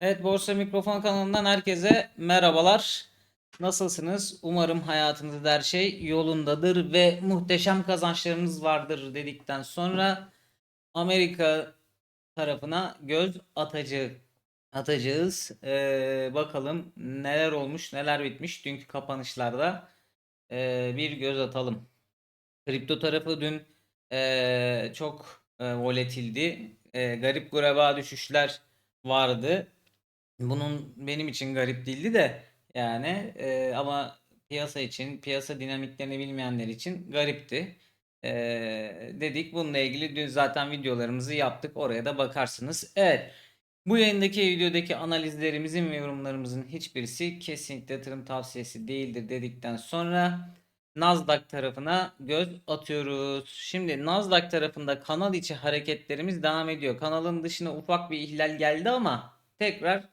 Evet Borsa Mikrofon kanalından herkese merhabalar. Nasılsınız? Umarım hayatınızda her şey yolundadır ve muhteşem kazançlarınız vardır dedikten sonra Amerika tarafına göz atacağız. Atacağız. Ee, bakalım neler olmuş, neler bitmiş dünkü kapanışlarda. Ee, bir göz atalım. Kripto tarafı dün eee, çok eee, volatildi. Eee, garip gureba düşüşler vardı. Bunun benim için garip değildi de yani eee, ama piyasa için, piyasa dinamiklerini bilmeyenler için garipti. Eee, dedik bununla ilgili dün zaten videolarımızı yaptık. Oraya da bakarsınız. Evet. Bu yayındaki videodaki analizlerimizin ve yorumlarımızın hiçbirisi kesinlikle yatırım tavsiyesi değildir dedikten sonra Nasdaq tarafına göz atıyoruz. Şimdi Nasdaq tarafında kanal içi hareketlerimiz devam ediyor. Kanalın dışına ufak bir ihlal geldi ama tekrar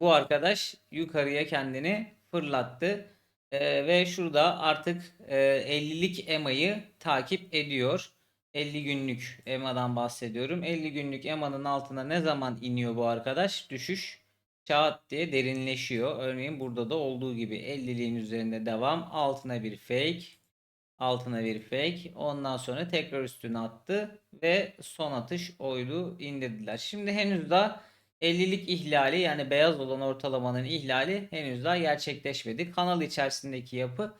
bu arkadaş yukarıya kendini fırlattı. Ee, ve şurada artık e, 50'lik EMA'yı takip ediyor. 50 günlük EMA'dan bahsediyorum. 50 günlük EMA'nın altına ne zaman iniyor bu arkadaş? Düşüş çat diye derinleşiyor. Örneğin burada da olduğu gibi 50'liğin üzerinde devam. Altına bir fake. Altına bir fake. Ondan sonra tekrar üstüne attı ve son atış oydu indirdiler. Şimdi henüz daha 50'lik ihlali yani beyaz olan ortalamanın ihlali henüz daha gerçekleşmedi. Kanal içerisindeki yapı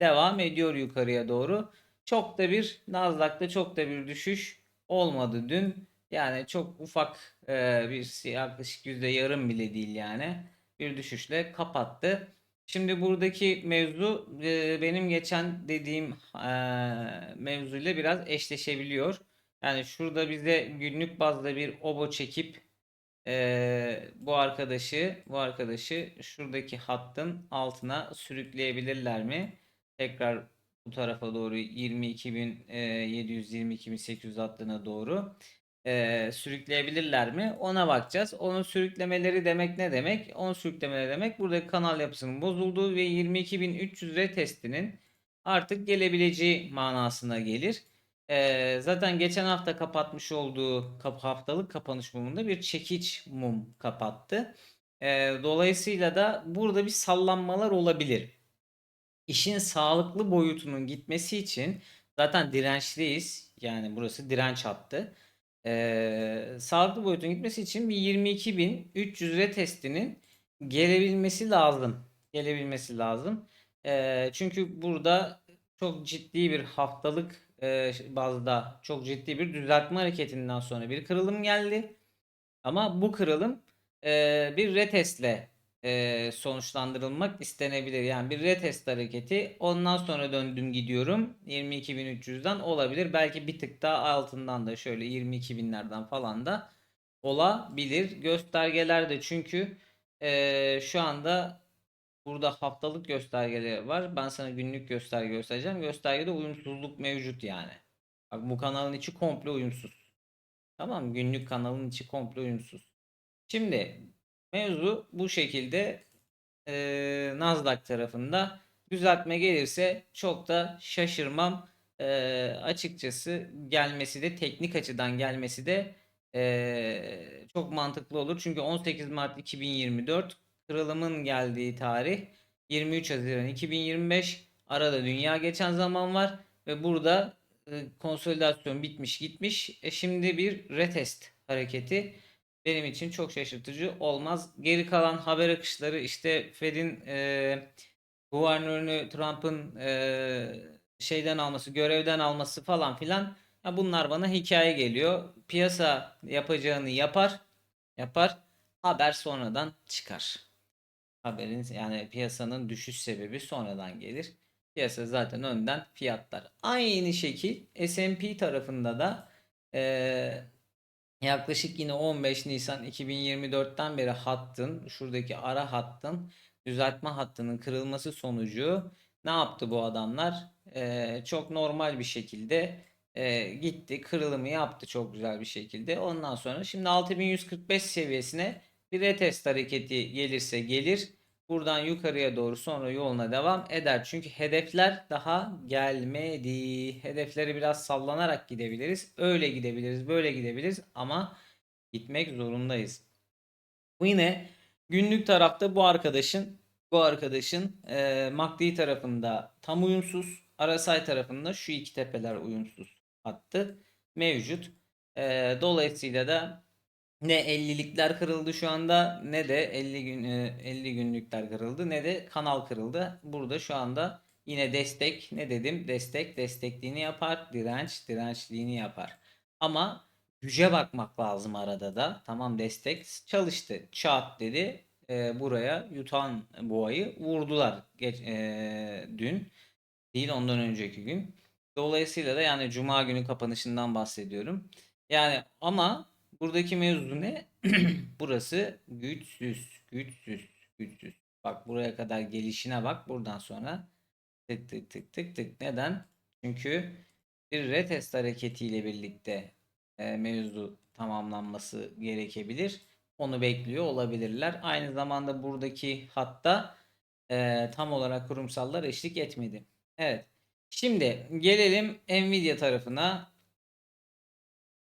devam ediyor yukarıya doğru. Çok da bir Nasdaq'ta çok da bir düşüş olmadı dün. Yani çok ufak e, bir yaklaşık yüzde yarım bile değil yani bir düşüşle kapattı. Şimdi buradaki mevzu e, benim geçen dediğim e, mevzuyla biraz eşleşebiliyor. Yani şurada bize günlük bazda bir obo çekip e, bu arkadaşı bu arkadaşı şuradaki hattın altına sürükleyebilirler mi? Tekrar bu tarafa doğru 22.700-22.800 hattına doğru e, sürükleyebilirler mi? Ona bakacağız. Onu sürüklemeleri demek ne demek? Onu sürüklemeleri demek buradaki kanal yapısının bozulduğu ve 22.300 retestinin artık gelebileceği manasına gelir. E, zaten geçen hafta kapatmış olduğu haftalık kapanış mumunda bir çekiç mum kapattı. E, dolayısıyla da burada bir sallanmalar olabilir. İşin sağlıklı boyutunun gitmesi için zaten dirençliyiz. Yani burası direnç hattı. Ee, sağlıklı boyutun gitmesi için bir 22.300 retestinin gelebilmesi lazım. Gelebilmesi lazım. Ee, çünkü burada çok ciddi bir haftalık e, bazda çok ciddi bir düzeltme hareketinden sonra bir kırılım geldi. Ama bu kırılım e, bir retestle e, sonuçlandırılmak istenebilir. Yani bir retest hareketi. Ondan sonra döndüm gidiyorum. 22.300'den olabilir. Belki bir tık daha altından da şöyle 22.000'lerden falan da olabilir. Göstergeler de çünkü e, şu anda burada haftalık göstergeleri var. Ben sana günlük gösterge göstereceğim. Göstergede uyumsuzluk mevcut yani. Bak bu kanalın içi komple uyumsuz. Tamam? Günlük kanalın içi komple uyumsuz. Şimdi Mevzu bu şekilde e, Nasdaq tarafında düzeltme gelirse çok da şaşırmam. E, açıkçası gelmesi de teknik açıdan gelmesi de e, çok mantıklı olur. Çünkü 18 Mart 2024 kırılımın geldiği tarih 23 Haziran 2025 arada dünya geçen zaman var ve burada e, konsolidasyon bitmiş gitmiş. E, şimdi bir retest hareketi benim için çok şaşırtıcı olmaz. Geri kalan haber akışları işte Fed'in e, guvernörünü Trump'ın e, şeyden alması, görevden alması falan filan ya bunlar bana hikaye geliyor. Piyasa yapacağını yapar, yapar. Haber sonradan çıkar. Haberin yani piyasanın düşüş sebebi sonradan gelir. Piyasa zaten önden fiyatlar. Aynı şekil S&P tarafında da e, Yaklaşık yine 15 Nisan 2024'ten beri hattın, şuradaki ara hattın, düzeltme hattının kırılması sonucu ne yaptı bu adamlar? Ee, çok normal bir şekilde e, gitti, kırılımı yaptı çok güzel bir şekilde. Ondan sonra şimdi 6145 seviyesine bir retest hareketi gelirse gelir. Buradan yukarıya doğru sonra yoluna devam eder. Çünkü hedefler daha gelmedi. Hedefleri biraz sallanarak gidebiliriz. Öyle gidebiliriz, böyle gidebiliriz ama gitmek zorundayız. Bu yine Günlük tarafta bu arkadaşın bu arkadaşın e, MACD tarafında tam uyumsuz, RSI tarafında şu iki tepeler uyumsuz hattı mevcut. E, dolayısıyla da ne 50'likler kırıldı şu anda ne de 50 gün e, 50 günlükler kırıldı ne de kanal kırıldı. Burada şu anda yine destek ne dedim? Destek destekliğini yapar, direnç dirençliğini yapar. Ama güce bakmak lazım arada da. Tamam destek çalıştı. Çat dedi. E, buraya yutan boğayı vurdular geç, e, dün değil ondan önceki gün. Dolayısıyla da yani cuma günü kapanışından bahsediyorum. Yani ama buradaki mevzu ne? Burası güçsüz, güçsüz, güçsüz. Bak buraya kadar gelişine bak. Buradan sonra tık tık tık tık tık. Neden? Çünkü bir retest hareketiyle birlikte e, mevzu tamamlanması gerekebilir. Onu bekliyor olabilirler. Aynı zamanda buradaki hatta e, tam olarak kurumsallar eşlik etmedi. Evet. Şimdi gelelim Nvidia tarafına.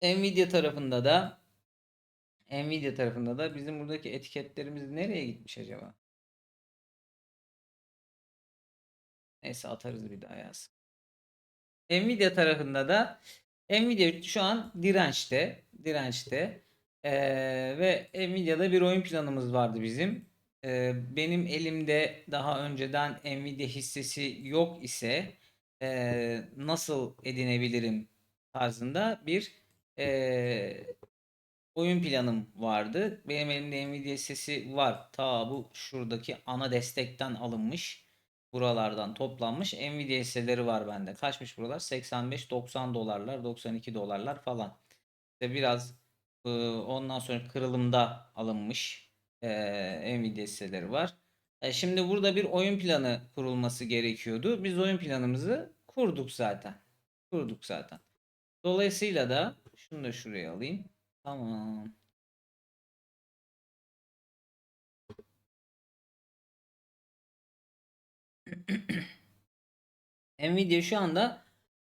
Nvidia tarafında da Nvidia tarafında da bizim buradaki etiketlerimiz nereye gitmiş acaba? Neyse atarız bir daha yaz. Nvidia tarafında da Nvidia şu an dirençte. Dirençte. Ee, ve Nvidia'da bir oyun planımız vardı bizim. Ee, benim elimde daha önceden Nvidia hissesi yok ise e, nasıl edinebilirim tarzında bir e, oyun planım vardı. Benim elimde Nvidia hissesi var. Ta bu şuradaki ana destekten alınmış. Buralardan toplanmış Nvidia hisseleri var bende. Kaçmış buralar? 85-90 dolarlar, 92 dolarlar falan. İşte biraz e, ondan sonra kırılımda alınmış e, Nvidia hisseleri var. E, şimdi burada bir oyun planı kurulması gerekiyordu. Biz oyun planımızı kurduk zaten. Kurduk zaten. Dolayısıyla da şunu da şuraya alayım. Tamam. Nvidia şu anda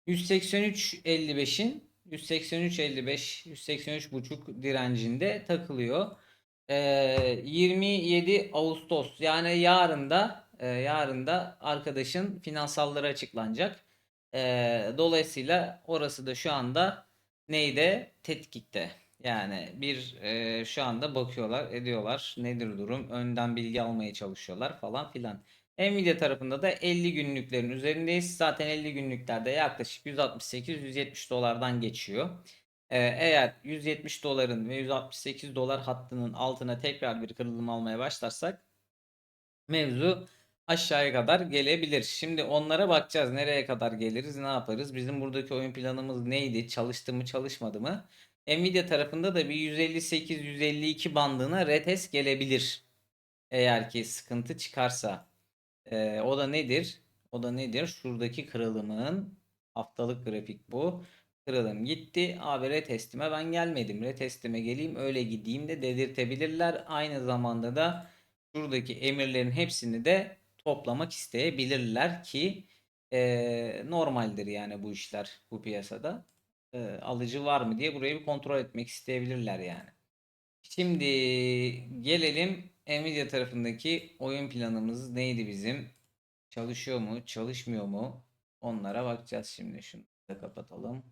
183.55'in 183.55 183.5 direncinde takılıyor. Ee, 27 Ağustos yani yarın da e, yarın da arkadaşın finansalları açıklanacak. Ee, dolayısıyla orası da şu anda neyde? Tetkikte. Yani bir e, şu anda bakıyorlar, ediyorlar. Nedir durum? Önden bilgi almaya çalışıyorlar falan filan. Nvidia tarafında da 50 günlüklerin üzerindeyiz. Zaten 50 günlüklerde yaklaşık 168-170 dolardan geçiyor. Ee, eğer 170 doların ve 168 dolar hattının altına tekrar bir kırılım almaya başlarsak mevzu aşağıya kadar gelebilir. Şimdi onlara bakacağız. Nereye kadar geliriz, ne yaparız? Bizim buradaki oyun planımız neydi? Çalıştı mı, çalışmadı mı? Nvidia tarafında da bir 158-152 bandına retest gelebilir. Eğer ki sıkıntı çıkarsa. Ee, o da nedir? O da nedir? Şuradaki kırılımın haftalık grafik bu. Kırılım gitti. Abi retestime ben gelmedim. Retestime geleyim öyle gideyim de dedirtebilirler. Aynı zamanda da şuradaki emirlerin hepsini de toplamak isteyebilirler ki e, normaldir yani bu işler bu piyasada. E, alıcı var mı diye burayı bir kontrol etmek isteyebilirler yani. Şimdi gelelim Nvidia tarafındaki oyun planımız neydi bizim? Çalışıyor mu, çalışmıyor mu? Onlara bakacağız şimdi. Şunu da kapatalım.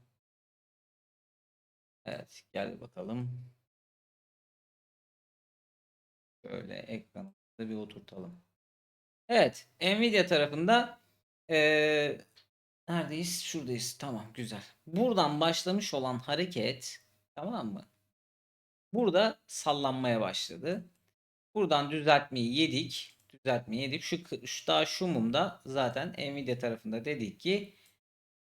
Evet, gel bakalım. Şöyle ekranımızı bir oturtalım. Evet, Nvidia tarafında ee, neredeyiz? Şuradayız. Tamam, güzel. Buradan başlamış olan hareket, tamam mı? Burada sallanmaya başladı. Buradan düzeltmeyi yedik. Düzeltmeyi yedik. Şu, şu daha şu mumda zaten Nvidia tarafında dedik ki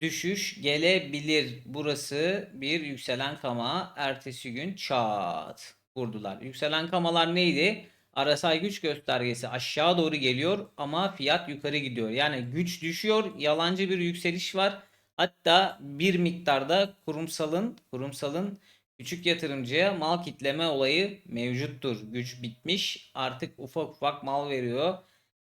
düşüş gelebilir. Burası bir yükselen kama. Ertesi gün çat vurdular. Yükselen kamalar neydi? RSI güç göstergesi aşağı doğru geliyor ama fiyat yukarı gidiyor. Yani güç düşüyor. Yalancı bir yükseliş var. Hatta bir miktarda kurumsalın kurumsalın Küçük yatırımcıya mal kitleme olayı mevcuttur. Güç bitmiş. Artık ufak ufak mal veriyor.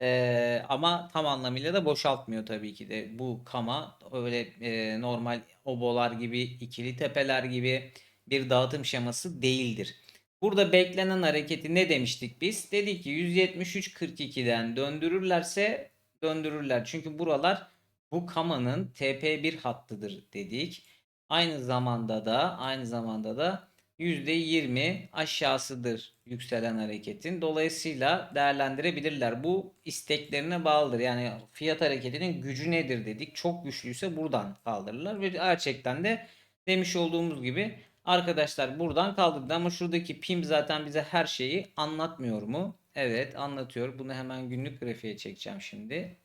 Ee, ama tam anlamıyla da boşaltmıyor tabii ki de. Bu kama öyle e, normal obolar gibi, ikili tepeler gibi bir dağıtım şeması değildir. Burada beklenen hareketi ne demiştik biz? Dedik ki 173.42'den döndürürlerse döndürürler. Çünkü buralar bu kamanın TP1 hattıdır dedik. Aynı zamanda da aynı zamanda da %20 aşağısıdır yükselen hareketin. Dolayısıyla değerlendirebilirler. Bu isteklerine bağlıdır. Yani fiyat hareketinin gücü nedir dedik. Çok güçlüyse buradan kaldırırlar ve gerçekten de demiş olduğumuz gibi arkadaşlar buradan kaldırdı ama şuradaki pim zaten bize her şeyi anlatmıyor mu? Evet anlatıyor. Bunu hemen günlük grafiğe çekeceğim şimdi.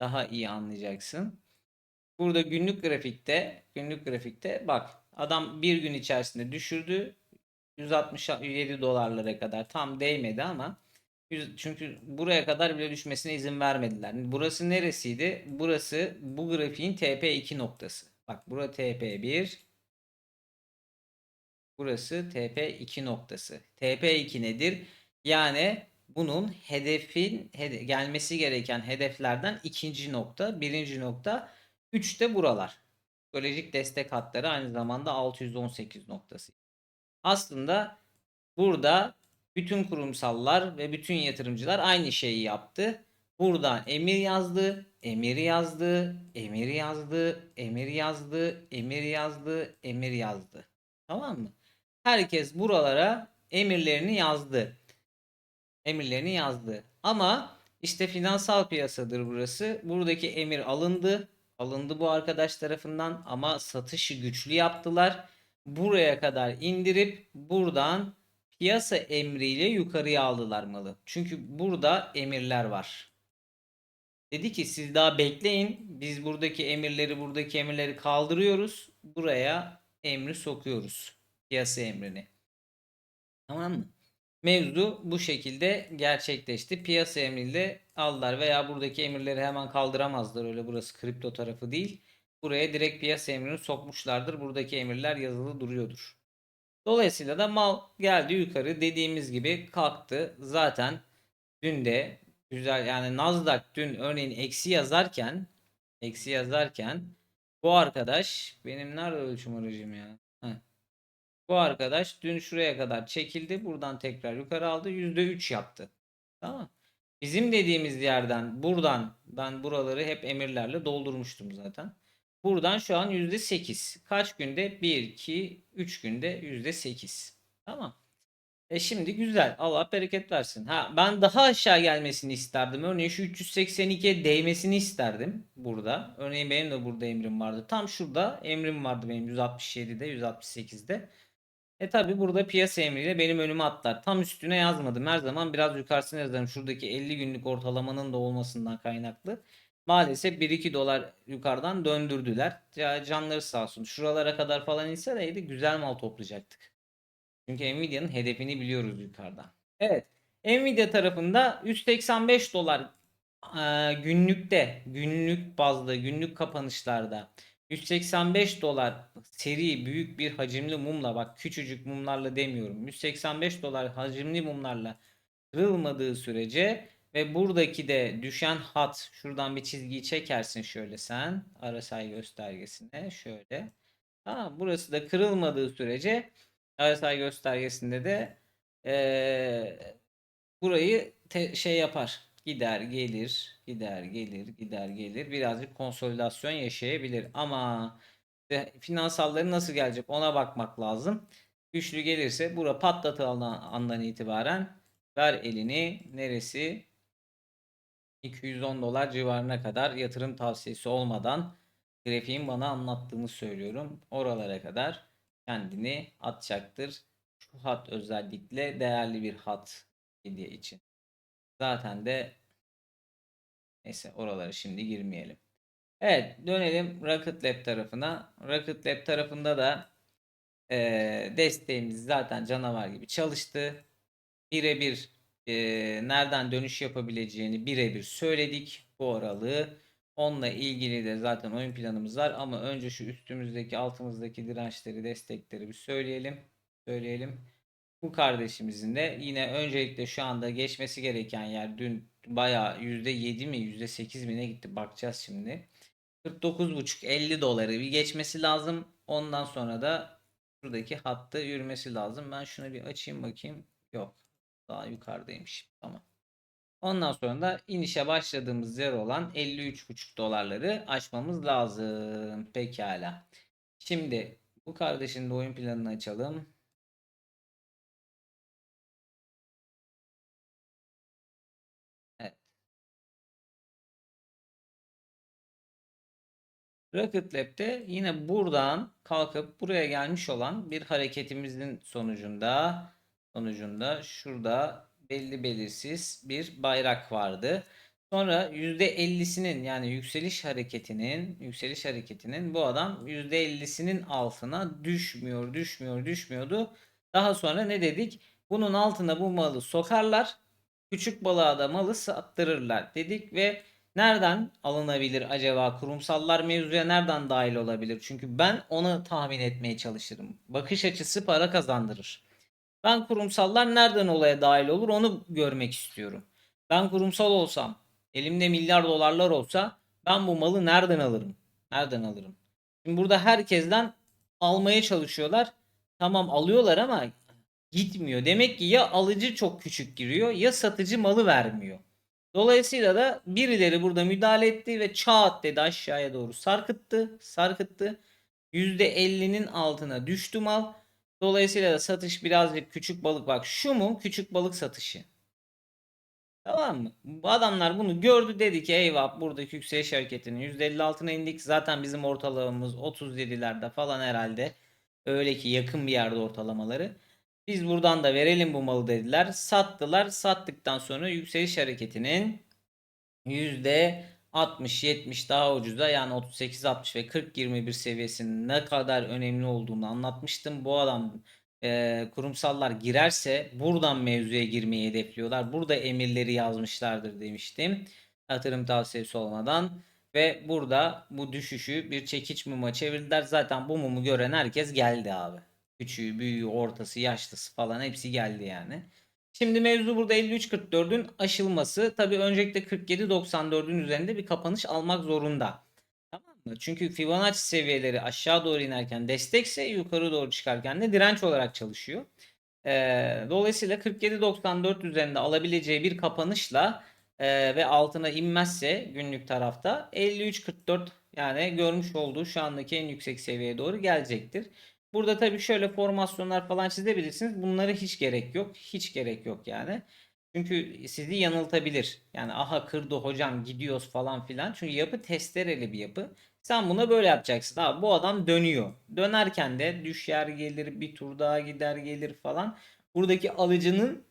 Daha iyi anlayacaksın. Burada günlük grafikte günlük grafikte bak adam bir gün içerisinde düşürdü 167 dolarlara kadar tam değmedi ama çünkü buraya kadar bile düşmesine izin vermediler. Burası neresiydi? Burası bu grafiğin TP2 noktası. Bak bura TP1 Burası TP2 noktası. TP2 nedir? Yani bunun hedefin hede- gelmesi gereken hedeflerden ikinci nokta, birinci nokta, 3 de buralar. Psikolojik destek hatları aynı zamanda 618 noktası. Aslında burada bütün kurumsallar ve bütün yatırımcılar aynı şeyi yaptı. Buradan emir yazdı, emir yazdı, emir yazdı, emir yazdı, emir yazdı, emir yazdı. Tamam mı? Herkes buralara emirlerini yazdı. Emirlerini yazdı. Ama işte finansal piyasadır burası. Buradaki emir alındı. Alındı bu arkadaş tarafından ama satışı güçlü yaptılar. Buraya kadar indirip buradan piyasa emriyle yukarıya aldılar malı. Çünkü burada emirler var. Dedi ki siz daha bekleyin. Biz buradaki emirleri buradaki emirleri kaldırıyoruz. Buraya emri sokuyoruz. Piyasa emrini. Tamam mı? Mevzu bu şekilde gerçekleşti. Piyasa emriyle aldılar veya buradaki emirleri hemen kaldıramazlar. Öyle burası kripto tarafı değil. Buraya direkt piyasa emrini sokmuşlardır. Buradaki emirler yazılı duruyordur. Dolayısıyla da mal geldi yukarı dediğimiz gibi kalktı. Zaten dün de güzel yani Nasdaq dün örneğin eksi yazarken eksi yazarken bu arkadaş benim nerede ölçüm aracım ya? Bu arkadaş dün şuraya kadar çekildi. Buradan tekrar yukarı aldı. %3 yaptı. Tamam. Bizim dediğimiz yerden buradan ben buraları hep emirlerle doldurmuştum zaten. Buradan şu an %8. Kaç günde? 1, 2, 3 günde %8. Tamam. E şimdi güzel. Allah bereket versin. Ha ben daha aşağı gelmesini isterdim. Örneğin şu 382'ye değmesini isterdim burada. Örneğin benim de burada emrim vardı. Tam şurada emrim vardı benim 167'de, 168'de. E tabi burada piyasa emriyle benim önüme atlar. Tam üstüne yazmadım. Her zaman biraz yukarısına yazarım. Şuradaki 50 günlük ortalamanın da olmasından kaynaklı. Maalesef 1-2 dolar yukarıdan döndürdüler. Ya canları sağ olsun. Şuralara kadar falan inseydi güzel mal toplayacaktık. Çünkü Nvidia'nın hedefini biliyoruz yukarıdan. Evet. Nvidia tarafında 185 dolar günlükte, günlük bazda, günlük kapanışlarda 185 dolar seri büyük bir hacimli mumla bak küçücük mumlarla demiyorum. 185 dolar hacimli mumlarla kırılmadığı sürece ve buradaki de düşen hat şuradan bir çizgiyi çekersin şöyle sen RSI göstergesine şöyle. Tamam burası da kırılmadığı sürece RSI göstergesinde de eee, burayı şey yapar. Gider gelir, gider gelir, gider gelir. Birazcık konsolidasyon yaşayabilir. Ama finansalları nasıl gelecek ona bakmak lazım. Güçlü gelirse bura patlatılan andan itibaren ver elini neresi 210 dolar civarına kadar yatırım tavsiyesi olmadan grafiğin bana anlattığını söylüyorum. Oralara kadar kendini atacaktır. Şu hat özellikle değerli bir hat hediye için. Zaten de neyse oralara şimdi girmeyelim. Evet dönelim Rocket Lab tarafına. Rocket Lab tarafında da eee, desteğimiz zaten canavar gibi çalıştı. Birebir eee, nereden dönüş yapabileceğini birebir söyledik bu aralığı. Onunla ilgili de zaten oyun planımız var ama önce şu üstümüzdeki altımızdaki dirençleri destekleri bir söyleyelim. Söyleyelim. Bu kardeşimizin de yine öncelikle şu anda geçmesi gereken yer dün bayağı %7 mi %8 mi ne gitti bakacağız şimdi. 49,5 50 doları bir geçmesi lazım. Ondan sonra da şuradaki hattı yürümesi lazım. Ben şunu bir açayım bakayım. Yok. Daha yukarıdaymış. Tamam. Ondan sonra da inişe başladığımız yer olan 53,5 dolarları aşmamız lazım. Pekala. Şimdi bu kardeşin de oyun planını açalım. Rocket Lab'de yine buradan kalkıp buraya gelmiş olan bir hareketimizin sonucunda sonucunda şurada belli belirsiz bir bayrak vardı. Sonra %50'sinin yani yükseliş hareketinin yükseliş hareketinin bu adam %50'sinin altına düşmüyor, düşmüyor, düşmüyordu. Daha sonra ne dedik? Bunun altına bu malı sokarlar. Küçük balığa da malı sattırırlar dedik ve nereden alınabilir acaba? Kurumsallar mevzuya nereden dahil olabilir? Çünkü ben onu tahmin etmeye çalışırım. Bakış açısı para kazandırır. Ben kurumsallar nereden olaya dahil olur onu görmek istiyorum. Ben kurumsal olsam, elimde milyar dolarlar olsa ben bu malı nereden alırım? Nereden alırım? Şimdi burada herkesten almaya çalışıyorlar. Tamam alıyorlar ama gitmiyor. Demek ki ya alıcı çok küçük giriyor ya satıcı malı vermiyor. Dolayısıyla da birileri burada müdahale etti ve çat dedi aşağıya doğru sarkıttı. Sarkıttı. %50'nin altına düştü mal. Dolayısıyla da satış birazcık küçük balık bak şu mu küçük balık satışı. Tamam mı? Bu adamlar bunu gördü dedi ki eyvah buradaki yükseliş hareketinin %50 altına indik. Zaten bizim ortalamamız 37'lerde falan herhalde. Öyle ki yakın bir yerde ortalamaları. Biz buradan da verelim bu malı dediler. Sattılar. Sattıktan sonra yükseliş hareketinin %60-70 daha ucuza yani 38-60 ve 40-21 seviyesinin ne kadar önemli olduğunu anlatmıştım. Bu adam e, kurumsallar girerse buradan mevzuya girmeyi hedefliyorlar. Burada emirleri yazmışlardır demiştim. Yatırım tavsiyesi olmadan. Ve burada bu düşüşü bir çekiç muma çevirdiler. Zaten bu mumu gören herkes geldi abi. Küçüğü, büyüğü, ortası, yaşlısı falan hepsi geldi yani. Şimdi mevzu burada 53.44'ün aşılması. Tabi öncelikle 47.94'ün üzerinde bir kapanış almak zorunda. Tamam mı? Çünkü Fibonacci seviyeleri aşağı doğru inerken destekse yukarı doğru çıkarken de direnç olarak çalışıyor. Ee, dolayısıyla 47.94 üzerinde alabileceği bir kapanışla e, ve altına inmezse günlük tarafta 53.44 yani görmüş olduğu şu andaki en yüksek seviyeye doğru gelecektir. Burada tabii şöyle formasyonlar falan çizebilirsiniz. Bunlara hiç gerek yok. Hiç gerek yok yani. Çünkü sizi yanıltabilir. Yani aha kırdı hocam gidiyoruz falan filan. Çünkü yapı testereli bir yapı. Sen buna böyle yapacaksın. Abi bu adam dönüyor. Dönerken de düşer gelir bir tur daha gider gelir falan. Buradaki alıcının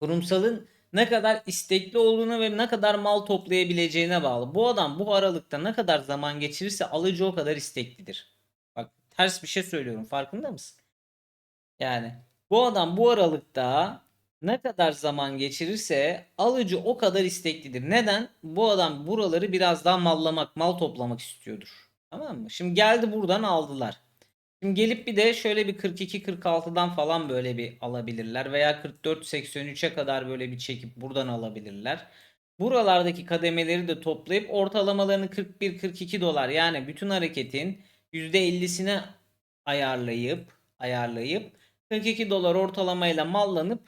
kurumsalın ne kadar istekli olduğunu ve ne kadar mal toplayabileceğine bağlı. Bu adam bu aralıkta ne kadar zaman geçirirse alıcı o kadar isteklidir. Ters bir şey söylüyorum farkında mısın? Yani bu adam bu aralıkta ne kadar zaman geçirirse alıcı o kadar isteklidir. Neden? Bu adam buraları biraz daha mallamak, mal toplamak istiyordur. Tamam mı? Şimdi geldi buradan aldılar. Şimdi gelip bir de şöyle bir 42-46'dan falan böyle bir alabilirler. Veya 44-83'e kadar böyle bir çekip buradan alabilirler. Buralardaki kademeleri de toplayıp ortalamalarını 41-42 dolar yani bütün hareketin %50'sine ayarlayıp ayarlayıp 42 dolar ortalamayla mallanıp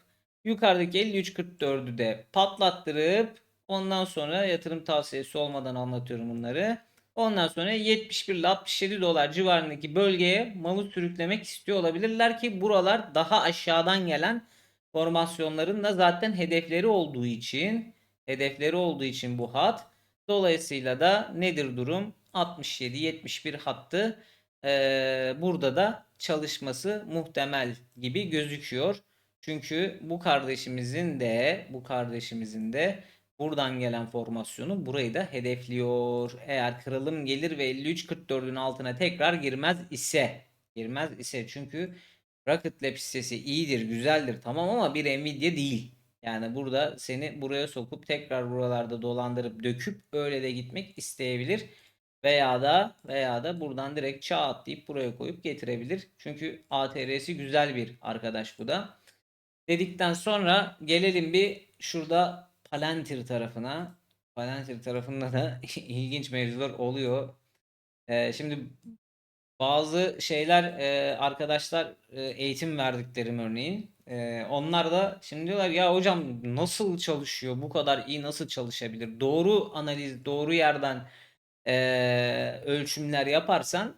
yukarıdaki 53.44'ü de patlattırıp ondan sonra yatırım tavsiyesi olmadan anlatıyorum bunları. Ondan sonra 71 ile 67 dolar civarındaki bölgeye malı sürüklemek istiyor olabilirler ki buralar daha aşağıdan gelen formasyonların da zaten hedefleri olduğu için hedefleri olduğu için bu hat. Dolayısıyla da nedir durum? 67-71 hattı ee, burada da çalışması muhtemel gibi gözüküyor. Çünkü bu kardeşimizin de bu kardeşimizin de buradan gelen formasyonu burayı da hedefliyor. Eğer kırılım gelir ve 53.44'ün altına tekrar girmez ise girmez ise çünkü Rocket Lab hissesi iyidir, güzeldir tamam ama bir Nvidia değil. Yani burada seni buraya sokup tekrar buralarda dolandırıp döküp öyle de gitmek isteyebilir. Veya da veya da buradan direkt çağ atlayıp buraya koyup getirebilir. Çünkü ATR'si güzel bir arkadaş bu da. Dedikten sonra gelelim bir şurada Palantir tarafına. Palantir tarafında da ilginç mevzular oluyor. Ee, şimdi Bazı şeyler e, arkadaşlar e, eğitim verdiklerim örneğin. E, onlar da şimdi diyorlar ya hocam nasıl çalışıyor? Bu kadar iyi nasıl çalışabilir? Doğru analiz, doğru yerden e, ölçümler yaparsan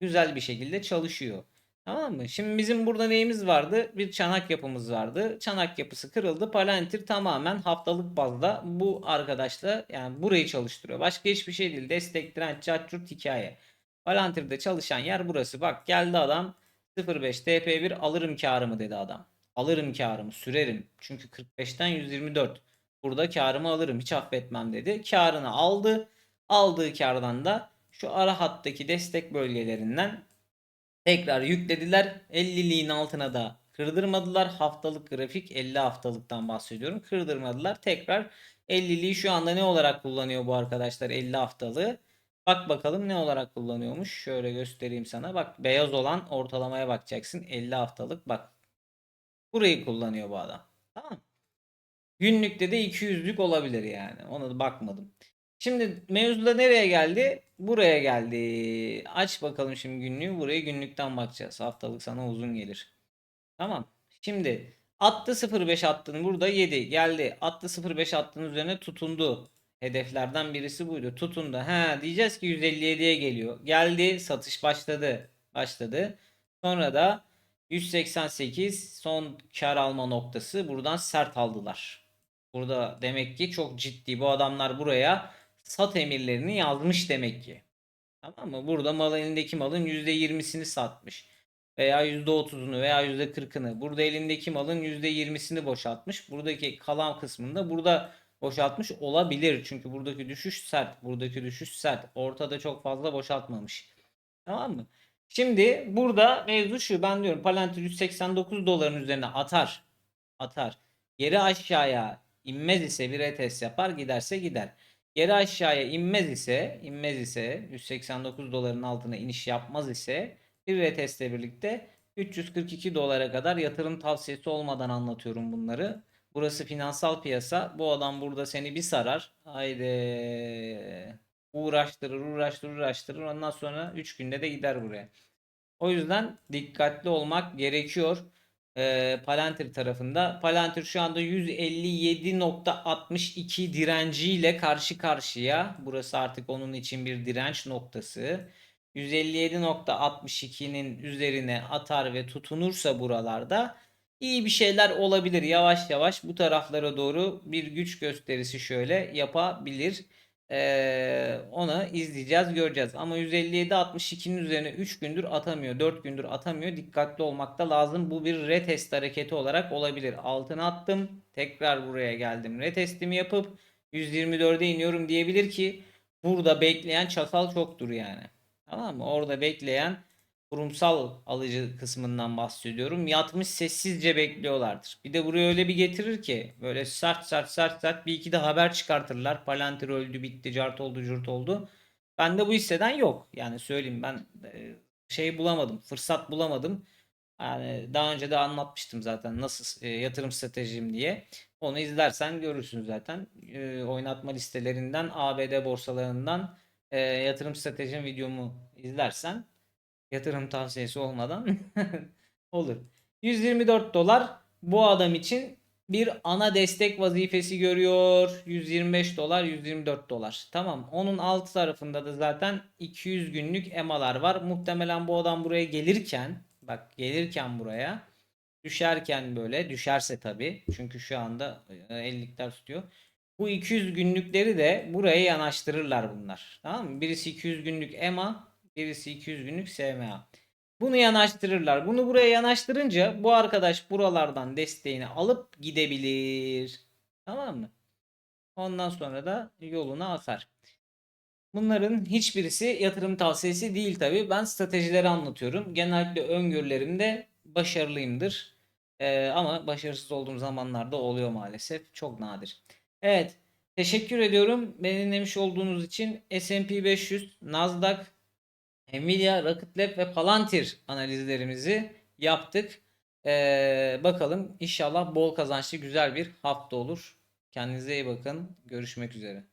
güzel bir şekilde çalışıyor. Tamam mı? Şimdi bizim burada neyimiz vardı? Bir çanak yapımız vardı. Çanak yapısı kırıldı. Palantir tamamen haftalık bazda bu arkadaşla yani burayı çalıştırıyor. Başka hiçbir şey değil. Destek, direnç, çarçurt hikaye. Palantir'de çalışan yer burası. Bak geldi adam 05 TP1 alırım karımı dedi adam. Alırım karımı sürerim. Çünkü 45'ten 124. Burada karımı alırım hiç affetmem dedi. Karını aldı. Aldığı kardan da şu ara hattaki destek bölgelerinden tekrar yüklediler. 50'liğin altına da kırdırmadılar. Haftalık grafik 50 haftalıktan bahsediyorum. Kırdırmadılar. Tekrar 50'liği şu anda ne olarak kullanıyor bu arkadaşlar 50 haftalığı? Bak bakalım ne olarak kullanıyormuş. Şöyle göstereyim sana. Bak beyaz olan ortalamaya bakacaksın. 50 haftalık bak. Burayı kullanıyor bu adam. Tamam. Günlükte de 200'lük olabilir yani. Ona da bakmadım. Şimdi mevzuda nereye geldi? Buraya geldi. Aç bakalım şimdi günlüğü. Buraya günlükten bakacağız. Haftalık sana uzun gelir. Tamam. Şimdi attı 05 attın burada 7 geldi. Attı 05 attığın üzerine tutundu. Hedeflerden birisi buydu. Tutundu. Ha diyeceğiz ki 157'ye geliyor. Geldi satış başladı. Başladı. Sonra da 188 son kar alma noktası. Buradan sert aldılar. Burada demek ki çok ciddi bu adamlar buraya sat emirlerini yazmış demek ki. Tamam mı? Burada mal elindeki malın %20'sini satmış. Veya %30'unu veya %40'ını. Burada elindeki malın %20'sini boşaltmış. Buradaki kalan kısmında burada boşaltmış olabilir. Çünkü buradaki düşüş sert. Buradaki düşüş sert. Ortada çok fazla boşaltmamış. Tamam mı? Şimdi burada mevzu şu. Ben diyorum Palantir 189 doların üzerine atar. Atar. Geri aşağıya inmez ise bir retest yapar. Giderse gider. Geri aşağıya inmez ise inmez ise 189 doların altına iniş yapmaz ise bir retestle birlikte 342 dolara kadar yatırım tavsiyesi olmadan anlatıyorum bunları. Burası finansal piyasa. Bu adam burada seni bir sarar. Haydi. Uğraştırır, uğraştırır, uğraştırır. Ondan sonra 3 günde de gider buraya. O yüzden dikkatli olmak gerekiyor. Ee, Palantir tarafında. Palantir şu anda 157.62 direnciyle karşı karşıya. Burası artık onun için bir direnç noktası. 157.62'nin üzerine atar ve tutunursa buralarda iyi bir şeyler olabilir. Yavaş yavaş bu taraflara doğru bir güç gösterisi şöyle yapabilir. Ee, onu izleyeceğiz, göreceğiz. Ama 157-62'nin üzerine 3 gündür atamıyor, 4 gündür atamıyor. Dikkatli olmakta lazım. Bu bir retest hareketi olarak olabilir. Altına attım, tekrar buraya geldim. Retestimi yapıp 124'e iniyorum diyebilir ki burada bekleyen çakal çoktur yani. Tamam mı? Orada bekleyen kurumsal alıcı kısmından bahsediyorum. Yatmış sessizce bekliyorlardır. Bir de buraya öyle bir getirir ki böyle sert sert sert sert bir iki de haber çıkartırlar. Palantir öldü bitti cart oldu curt oldu. Bende bu hisseden yok. Yani söyleyeyim ben e, şey bulamadım. Fırsat bulamadım. Yani daha önce de anlatmıştım zaten nasıl e, yatırım stratejim diye. Onu izlersen görürsün zaten. E, oynatma listelerinden, ABD borsalarından yatırım stratejim videomu izlersen Yatırım tavsiyesi olmadan olur. 124 dolar bu adam için bir ana destek vazifesi görüyor. 125 dolar, 124 dolar. Tamam. Onun alt tarafında da zaten 200 günlük EMA'lar var. Muhtemelen bu adam buraya gelirken, bak gelirken buraya düşerken böyle düşerse tabii. Çünkü şu anda 50'likler tutuyor. Bu 200 günlükleri de buraya yanaştırırlar bunlar. Tamam mı? Birisi 200 günlük EMA, Birisi 200 günlük SMA. Bunu yanaştırırlar. Bunu buraya yanaştırınca bu arkadaş buralardan desteğini alıp gidebilir. Tamam mı? Ondan sonra da yoluna atar. Bunların hiçbirisi yatırım tavsiyesi değil tabi. Ben stratejileri anlatıyorum. Genellikle öngörülerimde başarılıyımdır. Ee, ama başarısız olduğum zamanlarda oluyor maalesef. Çok nadir. Evet. Teşekkür ediyorum. Beni dinlemiş olduğunuz için S&P 500, Nasdaq, Nvidia, Rocket Lab ve Palantir analizlerimizi yaptık. Ee, bakalım inşallah bol kazançlı güzel bir hafta olur. Kendinize iyi bakın. Görüşmek üzere.